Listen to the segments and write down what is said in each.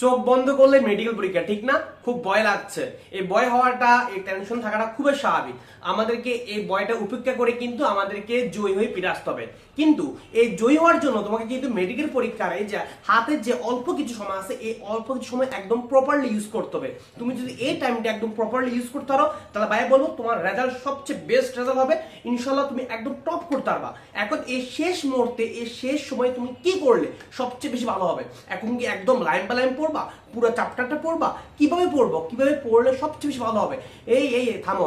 চোখ বন্ধ করলে মেডিকেল পরীক্ষা, ঠিক না? খুব ভয় লাগছে। এই ভয় হওয়াটা, এই টেনশন থাকাটা খুবই স্বাভাবিক। আমাদেরকে এই ভয়টা উপেক্ষা করে কিন্তু আমাদেরকে জয়ী হয়ে ফিরে আসতে হবে। কিন্তু এই জয়ী হওয়ার জন্য তোমাকে কিন্তু মেডিকেল পরীক্ষার এই যে হাতের যে অল্প কিছু সময় আছে, এই অল্প কিছু সময় একদম প্রপারলি ইউজ করতে হবে। তুমি যদি এই টাইমটা একদম প্রপারলি ইউজ করতে পারো, তাহলে ভাই বলব তোমার রেজাল্ট সবচেয়ে বেস্ট রেজাল্ট হবে। ইনশাল্লাহ তুমি একদম টপ করতে পারবা। এখন এই শেষ মুহূর্তে, এই শেষ সময় তুমি কি করলে সবচেয়ে বেশি ভালো হবে? এখন কি একদম লাইন বাই লাইন পড়বা? পুরো চ্যাপ্টারটা পড়বা? কীভাবে পড়ব? কীভাবে পড়লে সবচেয়ে বেশি ভালো হবে? এই এই থামো।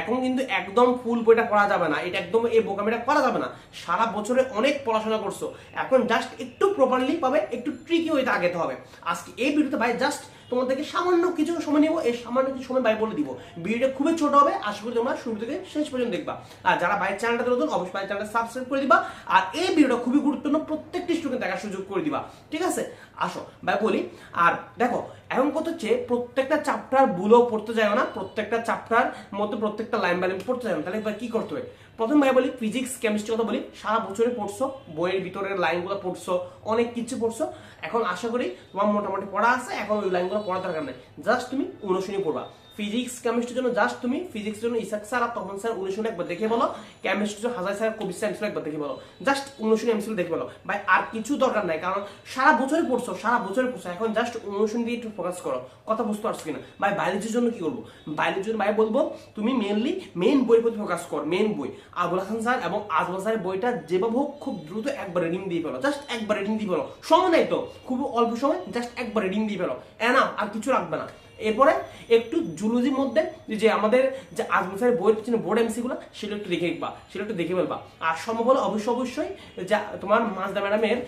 এখন কিন্তু একদম ফুল বইটা পড়া যাবে না। এটা একদম এই বোকামিটা করা যাবে না। সারা বছরে অনেক পড়াশোনা করছ। এখন জাস্ট একটু প্রপারলি পাবে, একটু ট্রিকি ওইটা আগেতে হবে। আজকে এই ভিডিওতে ভাই জাস্ট তোমাদেরকে সামান্য কিছু সময় নিব, এই সামান্য কিছু সময় বাইরে বলে দিব। ভিডিওটা খুবই ছোট হবে, আশা করি তোমরা শুরু থেকে শেষ পর্যন্ত দেখবা। আর যারা বাইরের চ্যানেলটা নতুন, অবশ্যই বাইরের চ্যানেলটা সাবস্ক্রাইব করে দিবা, আর এই ভিডিওটা খুবই গুরুত্বপূর্ণ, প্রত্যেকটি স্টুডেন্ট দেখার সুযোগ করে দিবা। ঠিক আছে? আসো ভাই বলি। আর দেখো এখন কত হচ্ছে প্রত্যেকটা চাপটার বুলো পড়তে যায় না, প্রত্যেকটা চাপটার মধ্যে প্রত্যেকটা লাইন বাই পড়তে যায় না। তাহলে এবার কি করতে হবে? প্রথম ভাই বলি ফিজিক্স কেমিস্ট্রি কথা বলি, সারা বছরে পড়ছো, বইয়ের ভিতরের লাইনগুলো পড়ছো, অনেক কিছু পড়ছো। এখন আশা করি তোমার মোটামুটি পড়া আছে, এখন ওই লাইনগুলো পড়া দরকার নেই। জাস্ট তুমি অনুশীলনী পড়বা। ফিজিক্স কেমিস্ট্রির জন্য জাস্ট তুমি ফিজিক্স জন্য ইসাক স্যার আর তখন স্যার অনুশীলন একবার দেখে বলো। কেমিস্ট্রির জন্য হাজার স্যার কবি স্যার এমসিল একবার দেখে বলো। জাস্ট অনুশীলন এমসিল দেখে বলো। ভাই, আর কিছু দরকার নাই, কারণ সারা বছরে পড়ছো, সারা বছরে পড়ছো, এখন জাস্ট অনুশীলন দিয়ে একটু ফোকাস করো। কথা বুঝতে পারছ কিনা? ভাই বায়োলজির জন্য কি করব? বায়োলজির জন্য ভাই বলব, তুমি মেনলি মেন বইয়ের প্রতি ফোকাস কর মেন বই। আবুল হাসান স্যার এবং আজমল স্যারের বইটা যেভাবে হোক খুব দ্রুত একবার রিডিং দিয়ে ফেলো। জাস্ট একবার রিডিং দিয়ে ফেলো। সময় নাই তো, খুব অল্প সময় জাস্ট একবার রিডিং দিয়ে ফেলো। এনা আর কিছু রাখবে না। এরপরে একটু জুলজির মধ্যে যে আমাদের যে আজমল স্যারের বইয়ের পিছনে বোর্ড এমসি গুলো সেটা একটু দেখে দেখবা সেটা একটু দেখে ফেলবা। আর সম্ভব হলে অবশ্যই অবশ্যই যা তোমার মাজদা ম্যাডামের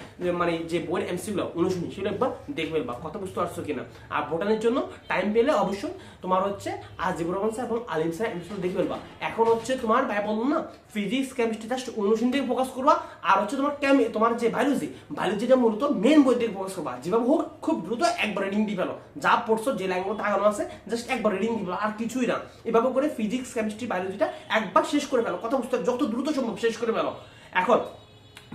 মানে যে বইয়ের এমসি গুলো অনুশুনি সেটা একবার দেখে ফেলবা, কথা বুঝতে পারছ কিনা। আর ভোটানের জন্য টাইম পেলে অবশ্যই তোমার হচ্ছে আজিবুর রহমান স্যার এবং আলিম স্যার এমসি দেখে ফেলবা। এখন হচ্ছে তোমার ভাই বললাম না ফিজিক্স কেমিস্ট্রি জাস্ট অনুশীলন থেকে ফোকাস করবা, আর হচ্ছে তোমার কেমি তোমার যে বায়োলজি বায়োলজিটা মূলত মেন বই থেকে ফোকাস করবা। যেভাবে হোক, খুব দ্রুত একবার রিডিং দিয়ে ফেলো। যা পড়ছো, যে লাইনগুলো টাকানো আছে জাস্ট একবার রিডিং দিবে আর কিছুই না। এভাবে করে ফিজিক্স কেমিস্ট্রি বায়োলজিটা একবার শেষ করে ফেলো, কথা বুঝতে যত দ্রুত সম্ভব শেষ করে ফেলো। এখন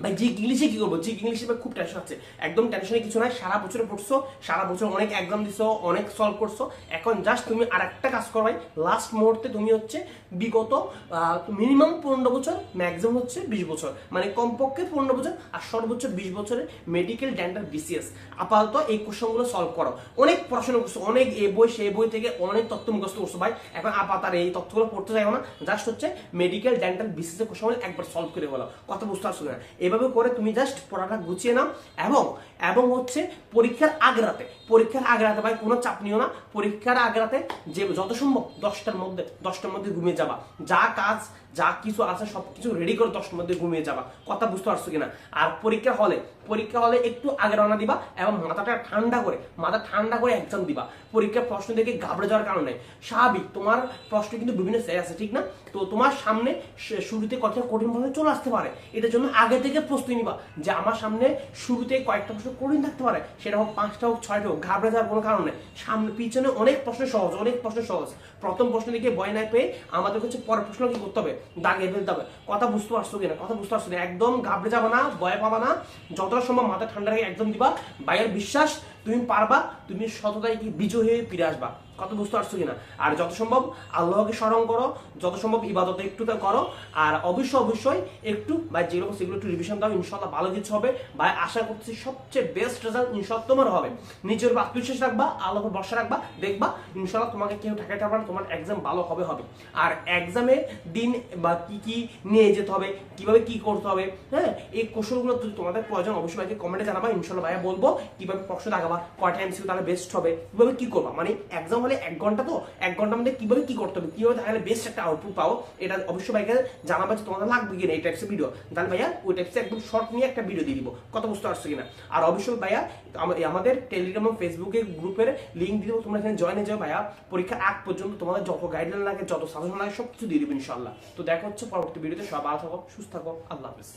ভাই জি ইংলিশে কি করব? জি ইংলিশে ভাই খুব টেনশন আছে। একদম টেনশনে কিছু নাই, সারা বছর পড়ছো, সারা বছর অনেক এক্সাম দিছো, অনেক সলভ করছ। এখন জাস্ট তুমি আর একটা কাজ করো ভাই লাস্ট মুহূর্তে তুমি হচ্ছে বিগত মিনিমাম পনেরো বছর ম্যাক্সিমাম হচ্ছে বিশ বছর। মানে কমপক্ষে পনেরো বছর আর সর্বোচ্চ বিশ বছরের মেডিকেল ডেন্টাল বিসিএস আপাতত এই কোশ্চেনগুলো সলভ করো। অনেক পড়াশোনা করছ, অনেক এ বই সেই বই থেকে অনেক তথ্য মুখস্থ করছ ভাই। এখন আপাতত এই তথ্যগুলো পড়তে যাব না। জাস্ট হচ্ছে মেডিকেল ডেন্টাল বিসিএস এর কোশ্চেন একবার সলভ করে বলো কথা বুঝতে পারছ না এভাবে করে তুমি জাস্ট পড়াটা গুছিয়ে নাও এবং এবং হচ্ছে পরীক্ষার আগে রাতে, পরীক্ষার আগে রাতে ভাই কোনো চাপ নিও না, পরীক্ষার আগে রাতে যে যত সম্ভব দশটার মধ্যে দশটার মধ্যে ঘুমিয়ে যাবা। যা কাজ যা কিছু আছে সব কিছু রেডি করে দশটার মধ্যে ঘুমিয়ে যাবা। কথা বুঝতে পারছ কিনা? আর পরীক্ষা হলে পরীক্ষা হলে একটু আগে রওনা দিবা এবং মাথাটা ঠান্ডা করে, মাথা ঠান্ডা করে এক্সাম দিবা। পরীক্ষার প্রশ্ন দেখে ঘাবড়ে যাওয়ার কারণে স্বাভাবিক, তোমার প্রশ্ন কিন্তু বিভিন্ন সেট আছে, ঠিক না? তো তোমার সামনে শুরুতে কঠিন কঠিন প্রশ্ন চলে আসতে পারে। এটার জন্য আগে থেকে প্রস্তুতি নিবা যে আমার সামনে শুরুতে কয়েকটা প্রশ্ন কঠিন থাকতে পারে। সেটা হোক পাঁচটা হোক, ছয়টা হোক, ঘাবড়ে যাওয়ার কোনো কারণ সামনে, পিছনে অনেক প্রশ্ন সহজ, অনেক প্রশ্ন সহজ। প্রথম প্রশ্ন দেখে ভয় না পেয়ে আমাদের হচ্ছে পরের প্রশ্ন কি করতে হবে? দাগে ফেলতে হবে। কথা বুঝতে পারছ কিনা? কথা বুঝতে পারছ না একদম ঘাবড়ে যাবে না, ভয় পাবা না। যতটা সম্ভব মাথা ঠান্ডা রেখে একদম দিবা। বাইরের বিশ্বাস, তুমি পারবা, তুমি সততায় কি বিজয় হয়ে ফিরে আসবা। কথা বুঝতে পারছ কিনা? আর যত সম্ভব আল্লাহকে স্মরণ করো, যত সম্ভব ইবাদত একটু করো, আর অবশ্যই অবশ্যই একটু বা যেগুলো সেগুলো একটু রিভিশন দাও ইনশাল্লাহ ভালো কিছু হবে। ভাই, আশা করছি সবচেয়ে বেস্ট রেজাল্ট ইনশাল্লাহ তোমার হবে। নিজের আত্মবিশ্বাস রাখবা, আল্লাহর উপর ভরসা রাখবা, দেখবা ইনশাল্লাহ তোমাকে কেউ ঠেকাতে পারবে তোমার এক্সাম ভালো হবে হবে। আর এক্সামে দিন বা কি কি নিয়ে যেতে হবে, কীভাবে কি করতে হবে হ্যাঁ এই কৌশলগুলো যদি তোমাদের প্রয়োজন, অবশ্যই ভাইকে কমেন্টে জানাবা ইনশাল্লাহ ভাইয়া বলব, কীভাবে প্রশ্ন লাগাবা কয়টা এমসিউ তাহলে বেস্ট হবে, কীভাবে কি করবা। মানে এক্সাম হলে এক ঘণ্টা তো, এক ঘণ্টার মধ্যে কীভাবে কি করতে হবে? কীভাবে তাহলে বেস্ট একটা আউটপুট পাও এটা অবশ্যই ভাইকে জানাবা যে তোমাদের লাগবে কিনা এই টাইপসের ভিডিও তাহলে ভাইয়া ওই টাইপসে একদম শর্ট নিয়ে একটা ভিডিও দিয়ে দিব। কত বুঝতে পারছ কিনা? আর অবশ্যই ভাইয়া আমাদের টেলিগ্রাম এবং ফেসবুকে গ্রুপের লিঙ্ক দিয়ে দেবো। তোমরা এখানে জয়েন হয়ে যাও ভাইয়া। পরীক্ষার আগ পর্যন্ত তোমাদের যত গাইডলাইন লাগে, যত সাজেশন লাগে সব কিছু দিয়ে দেবো ইনশাল্লাহ তো দেখা হচ্ছে পরবর্তী ভিডিওতে সব ভালো থাকো, সুস্থ থাকো। আল্লাহ হাফিজ।